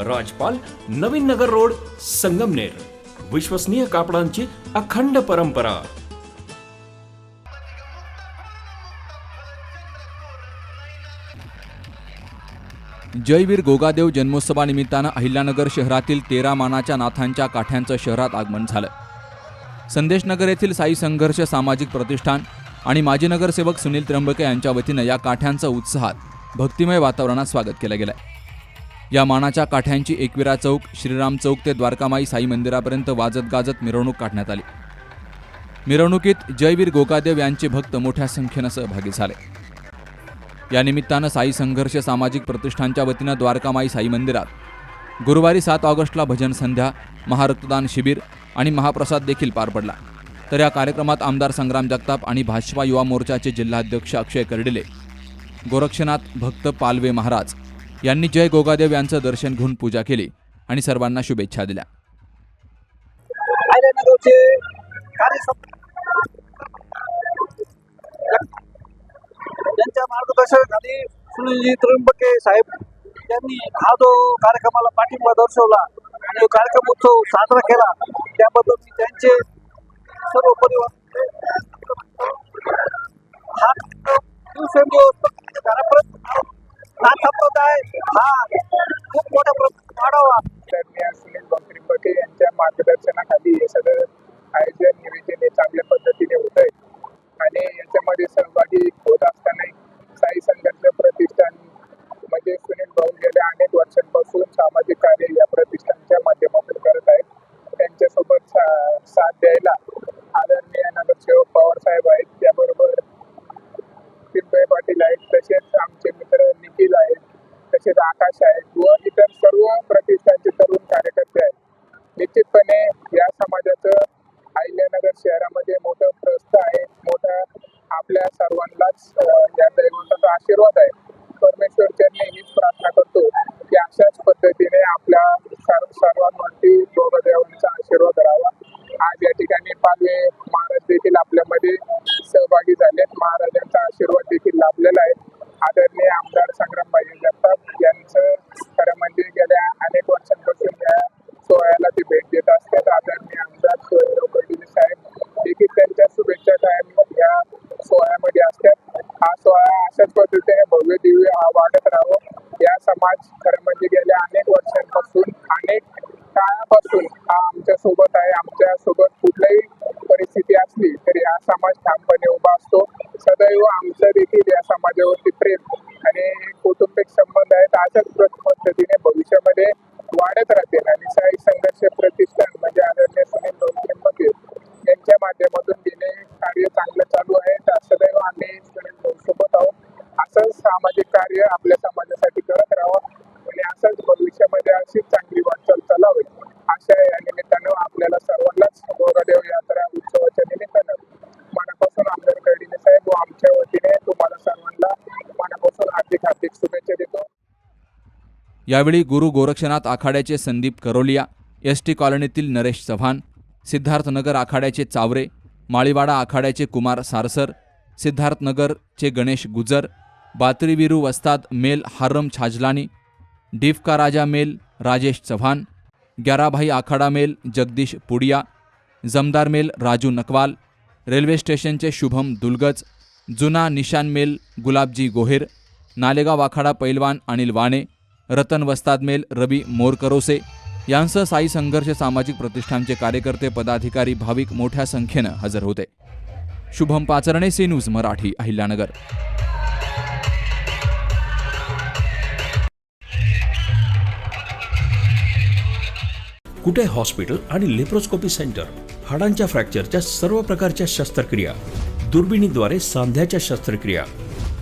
राजपाल Navin Nagar road Sangamner. विश्वसनीय कापडांची अखंड परंपरा. जयवीर गोगादेव जन्मोत्सवानिमित्तानं अहिल्यानगर शहरातील तेरा मानाच्या नाथांच्या काठ्यांचं शहरात आगमन झालं. संदेशनगर येथील साई संघर्ष सामाजिक प्रतिष्ठान आणि माजी नगरसेवक सुनील त्र्यंबके यांच्या वतीनं या काठ्यांचं उत्साहात भक्तिमय वातावरणात स्वागत केलं गेलं या मानाच्या काठ्यांची एकविरा चौक श्रीराम चौक ते द्वारकामाई साई मंदिरापर्यंत वाजत गाजत मिरवणूक काढण्यात आली. मिरवणुकीत जयवीर गोगादेव यांचे भक्त मोठ्या संख्येनं सहभागी झाले. या निमित्तानं साई संघर्ष सामाजिक प्रतिष्ठानच्या वतीनं द्वारकामाई साई मंदिरात गुरुवारी सात ऑगस्टला भजन संध्या महारक्तदान शिबिर आणि महाप्रसाद देखील पार पडला. तर या कार्यक्रमात आमदार संग्राम जगताप आणि भाजपा युवा मोर्चाचे जिल्हाध्यक्ष अक्षय कर्डिले गोरक्षनाथ भक्त पालवे महाराज यांनी जय गोगादेव यांचं दर्शन घेऊन पूजा केली आणि सर्वांना शुभेच्छा दिल्या. त्यांच्या मार्गदर्शनाखाली सुनीलजी त्र्यंबके साहेब यांनी हा जो कार्यक्रमाला पाठिंबा दर्शवला आणि कार्यक्रम उत्सव साजरा केला त्याबद्दल मी त्यांचे सर्व परिवार हा दिवसेंदिवस खूप मोठ्या प्रमाणात वाढावा आदरणीय सुनील त्र्यंबके यांच्या मार्गदर्शनाखाली हे सगळं आयोजन नियोजन हे चांगल्या पद्धतीने होत आहे आणि याच्यामध्ये सहभागी होत असताना साई संघर्ष प्रतिष्ठान म्हणजे सुनील भाऊ गेल्या अनेक वर्षांपासून सामाजिक कार्य या प्रतिष्ठानच्या माध्यमातून करत आहेत त्यांच्यासोबत सा- साथ द्यायला आदरणीय नगरसेवक पवार साहेब आहेत त्याबरोबर पिंपळे पाटील आहेत तसेच आमचे मित्र निखिल आहेत तसेच आकाश आहेत व इतर सर्व प्रतिष्ठानचे तरुण कार्यकर्ते आहेत. निश्चितपणे या समाजाचं अहिल्यानगर शहरामध्ये मोठं प्रस्थ आहे. मोठा आपल्या सर्वांनाच या दैवताचा आशीर्वाद आहे. परमेश्वर चरणी हीच प्रार्थना करतो की अशाच पद्धतीने आपल्या सर्व सर्वांवरती देवांचा आशीर्वाद करावा आज या ठिकाणी पालवे महाराज देखील आपल्यामध्ये सहभागी झालेत महाराजांचा आशीर्वाद देखील लाभलेला आहे. अशाच पद्धतीने भव्य दिव्य हा वाढत राहावं या समाज खरं म्हणजे गेल्या अनेक वर्षांपासून अनेक काळापासून हा आमच्यासोबत आहे. आमच्यासोबत कुठल्याही परिस्थिती असली तरी हा समाज ठामपणे उभा असतो. सदैव आमचं देखील या समाजावरती प्रेम आणि कौटुंबिक संबंध आहेत. अशाच पद्धतीने भविष्यामध्ये वाढत राहतील आणि साई संघर्ष प्रतिष्ठान म्हणजे आदरणीय सुनील यांच्या माध्यमातून तिने कार्य चांगलं हार्दिक हार्दिक शुभेच्छा देतो यावेळी गुरु गोरक्षनाथ आखाड्याचे संदीप करोलिया एस टी कॉलनीतील नरेश चव्हाण सिद्धार्थनगर आखाड्याचे चावरे माळीवाडा आखाड्याचे कुमार सारसर सिद्धार्थनगरचे गणेश गुजर बातरीविरू वस्ताद मेल हार्रम छाजलानी डिफका राजा मेल राजेश चव्हाण ग्याराभाई आखाडा मेल जगदीश पुडिया जमदार मेल राजू नकवाल रेल्वे स्टेशनचे शुभम दुलगज जुना निशान मेल गुलाबजी गोहेर नालेगाव आखाडा पैलवान अनिल वाणे रतन वस्ताद मेल रवी मोरकरोसे यांसह साई संघर्ष सामाजिक प्रतिष्ठानचे कार्यकर्ते पदाधिकारी भाविक मोठ्या संख्येनं हजर होते. Shubham Pacharne C news Marathi Ahilyanagar. Kute hospital आणि लेप्रोस्कोपी सेंटर? हाडांच्या फ्रॅक्चरच्या सर्व प्रकारच्या शस्त्रक्रिया. दुर्बिणीद्वारे सांध्याच्या शस्त्रक्रिया.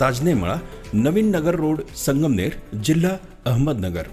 Tajne मळा नवीन नगर रोड संगमनेर जिल्हा अहमदनगर.